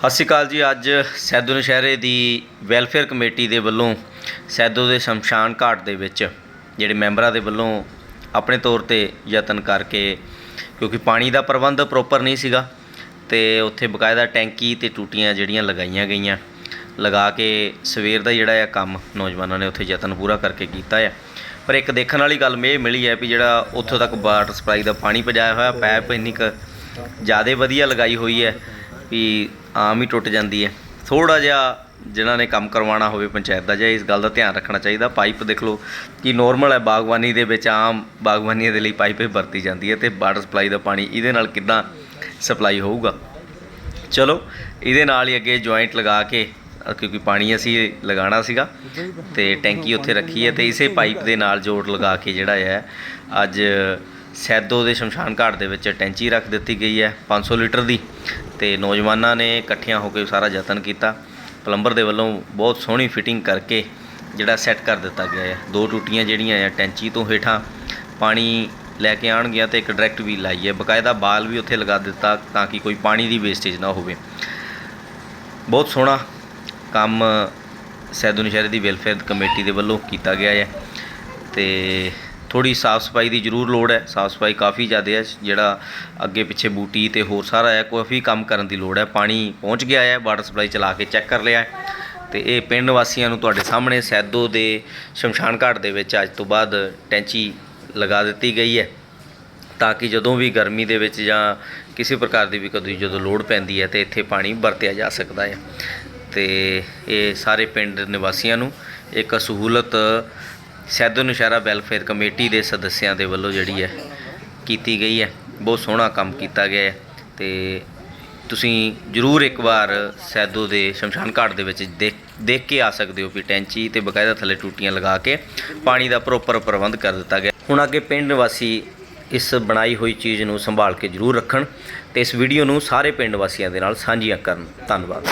ਸਤਿ ਸ਼੍ਰੀ ਅਕਾਲ ਜੀ, ਅੱਜ ਸੈਦੋ ਨਸ਼ਹਿਰੇ ਦੀ ਵੈਲਫੇਅਰ ਕਮੇਟੀ ਦੇ ਵੱਲੋਂ ਸੈਦੋ ਦੇ ਸ਼ਮਸ਼ਾਨ ਘਾਟ ਦੇ ਵਿੱਚ ਜਿਹੜੇ ਮੈਂਬਰਾਂ ਦੇ ਵੱਲੋਂ ਆਪਣੇ ਤੌਰ ਤੇ ਯਤਨ ਕਰਕੇ, ਕਿਉਂਕਿ ਪਾਣੀ ਦਾ ਪ੍ਰਬੰਧ ਪ੍ਰੋਪਰ ਨਹੀਂ ਸੀਗਾ ਤੇ ਉੱਥੇ ਬਕਾਇਦਾ ਟੈਂਕੀ ਤੇ ਟੂਟੀਆਂ ਜਿਹੜੀਆਂ ਲਗਾਈਆਂ ਗਈਆਂ, ਲਗਾ ਕੇ ਸਵੇਰ ਦਾ ਜਿਹੜਾ ਆ ਕੰਮ ਨੌਜਵਾਨਾਂ ਨੇ ਉੱਥੇ ਯਤਨ ਪੂਰਾ ਕਰਕੇ ਕੀਤਾ ਆ। ਪਰ ਇੱਕ ਦੇਖਣ ਵਾਲੀ ਗੱਲ ਇਹ ਮਿਲੀ ਹੈ ਵੀ ਜਿਹੜਾ ਉੱਥੋਂ ਤੱਕ ਵਾਟਰ ਸਪਲਾਈ ਦਾ ਪਾਣੀ ਪਹੁੰਚਾਇਆ ਹੋਇਆ, ਪੈਪ ਇੰਨੀ ਕੁ ਜ਼ਿਆਦਾ ਵਧੀਆ ਲਗਾਈ ਹੋਈ ਹੈ ਵੀ ਆਮ ਹੀ ਟੁੱਟ ਜਾਂਦੀ ਹੈ। ਥੋੜਾ ਜਿਹਾ ਜਿਨ੍ਹਾਂ ਨੇ ਕੰਮ ਕਰਵਾਉਣਾ ਹੋਵੇ ਪੰਚਾਇਤ ਦਾ, ਜਾਂ ਇਸ ਗੱਲ ਦਾ ਧਿਆਨ ਰੱਖਣਾ ਚਾਹੀਦਾ। ਪਾਈਪ ਦੇਖ ਲਓ, ਕਿ ਨੋਰਮਲ ਹੈ, ਬਾਗਬਾਨੀ ਦੇ ਵਿੱਚ ਆਮ ਬਾਗਬਾਨੀ ਦੇ ਲਈ ਪਾਈਪ ਵਰਤੀ ਜਾਂਦੀ ਹੈ ਤੇ ਵਾਟਰ ਸਪਲਾਈ ਦਾ ਪਾਣੀ ਇਹਦੇ ਨਾਲ ਕਿੱਦਾਂ ਸਪਲਾਈ ਹੋਊਗਾ। ਚਲੋ, ਇਹਦੇ ਨਾਲ ਹੀ ਅੱਗੇ ਜੁਆਇੰਟ ਲਗਾ ਕੇ, ਕਿਉਂਕਿ ਪਾਣੀ ਅਸੀਂ ਲਗਾਉਣਾ ਸੀਗਾ ਤੇ ਟੈਂਕੀ ਉੱਥੇ ਰੱਖੀ ਹੈ ਤੇ ਇਸੇ ਪਾਈਪ ਦੇ ਨਾਲ ਜੋੜ ਲਗਾ ਕੇ ਜਿਹੜਾ ਹੈ, ਅੱਜ ਸੈਦੋ ਦੇ ਸ਼ਮਸ਼ਾਨ ਘਾਟ ਦੇ ਵਿੱਚ ਟੈਂਚੀ ਰੱਖ ਦਿੱਤੀ ਗਈ ਹੈ 500 ਲੀਟਰ ਦੀ ਤੇ ਨੌਜਵਾਨਾਂ ਨੇ ਇਕੱਠਿਆਂ ਹੋ ਕੇ ਸਾਰਾ ਯਤਨ ਕੀਤਾ। ਪਲੰਬਰ ਦੇ ਵੱਲੋਂ ਬਹੁਤ ਸੋਹਣੀ ਫਿਟਿੰਗ ਕਰਕੇ ਜਿਹੜਾ ਸੈੱਟ ਕਰ ਦਿੱਤਾ ਗਿਆ ਹੈ। ਦੋ ਟੂਟੀਆਂ ਜਿਹੜੀਆਂ ਆ ਟੈਂਚੀ ਤੋਂ ਹੇਠਾਂ ਪਾਣੀ ਲੈ ਕੇ ਆਉਣਗੀਆਂ ਤੇ ਇੱਕ ਡਾਇਰੈਕਟ ਵੀ ਲਾਈ ਹੈ। ਬਕਾਇਦਾ ਬਾਲ ਵੀ ਉੱਥੇ ਲਗਾ ਦਿੱਤਾ ਤਾਂ ਕਿ ਕੋਈ ਪਾਣੀ ਦੀ ਵੇਸਟੇਜ ਨਾ ਹੋਵੇ। ਬਹੁਤ ਸੋਹਣਾ ਕੰਮ ਸੈਦੂ ਨਸ਼ਹਿਰੇ ਦੀ ਵੈਲਫੇਅਰ ਕਮੇਟੀ ਦੇ ਵੱਲੋਂ ਕੀਤਾ ਗਿਆ ਹੈ ਤੇ ਥੋੜੀ ਸਾਫ਼ ਸਫ਼ਾਈ ਦੀ ਜ਼ਰੂਰ ਲੋੜ ਹੈ, ਸਾਫ਼ ਸਫ਼ਾਈ ਕਾਫੀ ਜ਼ਿਆਦਾ ਹੈ, ਜਿਹੜਾ ਅੱਗੇ ਪਿੱਛੇ ਬੂਟੀ ਤੇ ਹੋਰ ਸਾਰਾ ਹੈ, ਕਾਫੀ ਕੰਮ ਕਰਨ ਦੀ ਲੋੜ ਹੈ। ਪਾਣੀ ਪਹੁੰਚ ਗਿਆ ਹੈ, ਵਾਟਰ ਸਪਲਾਈ ਚਲਾ ਕੇ ਚੈੱਕ ਕਰ ਲਿਆ ਹੈ ਤੇ ਇਹ ਪਿੰਡ ਵਾਸੀਆਂ ਨੂੰ ਤੁਹਾਡੇ ਸਾਹਮਣੇ ਸੈਦੋ ਦੇ ਸ਼ਮਸ਼ਾਨ ਘਾਟ ਦੇ ਵਿੱਚ ਅੱਜ ਤੋਂ ਬਾਅਦ ਟੈਂਚੀ ਲਗਾ ਦਿੱਤੀ ਗਈ ਹੈ ਤਾਂ ਕਿ ਜਦੋਂ ਵੀ ਗਰਮੀ ਦੇ ਵਿੱਚ ਜਾਂ ਕਿਸੇ ਪ੍ਰਕਾਰ ਦੀ ਵੀ ਕਦੀ ਜਦੋਂ ਲੋੜ ਪੈਂਦੀ ਹੈ ਤੇ ਇੱਥੇ ਪਾਣੀ ਵਰਤਿਆ ਜਾ ਸਕਦਾ ਹੈ। ਤੇ ਇਹ ਸਾਰੇ ਪਿੰਡ ਨਿਵਾਸੀਆਂ ਨੂੰ ਇੱਕ ਸਹੂਲਤ ਸੈਦੋ ਨਸ਼ਹਿਰਾ ਵੈਲਫੇਅਰ ਕਮੇਟੀ ਦੇ ਸਦੱਸਿਆਂ ਦੇ ਵੱਲੋਂ ਜਿਹੜੀ ਹੈ ਕੀਤੀ ਗਈ ਹੈ। ਬਹੁਤ ਸੋਹਣਾ ਕੰਮ ਕੀਤਾ ਗਿਆ ਹੈ ਤੇ ਤੁਸੀਂ ਜਰੂਰ ਇੱਕ ਵਾਰ ਸੈਦੋ ਦੇ ਸ਼ਮਸ਼ਾਨ ਘਾਟ ਦੇ ਵਿੱਚ ਦੇਖ ਦੇਖ ਕੇ ਆ ਸਕਦੇ ਹੋ ਵੀ ਟੈਂਚੀ ਤੇ ਬਕਾਇਦਾ ਥੱਲੇ ਟੂਟੀਆਂ ਲਗਾ ਕੇ ਪਾਣੀ ਦਾ ਪ੍ਰੋਪਰ ਪ੍ਰਬੰਧ ਕਰ ਦਿੱਤਾ ਗਿਆ ਹੁਣ ਅੱਗੇ ਪਿੰਡ ਨਿਵਾਸੀ ਇਸ ਬਣਾਈ ਹੋਈ ਚੀਜ਼ ਨੂੰ ਸੰਭਾਲ ਕੇ ਜਰੂਰ ਰੱਖਣ ਤੇ ਇਸ ਵੀਡੀਓ ਨੂੰ ਸਾਰੇ ਪਿੰਡ ਵਾਸੀਆਂ ਦੇ ਨਾਲ ਸਾਂਝੀਆਂ ਕਰਨ। ਧੰਨਵਾਦ।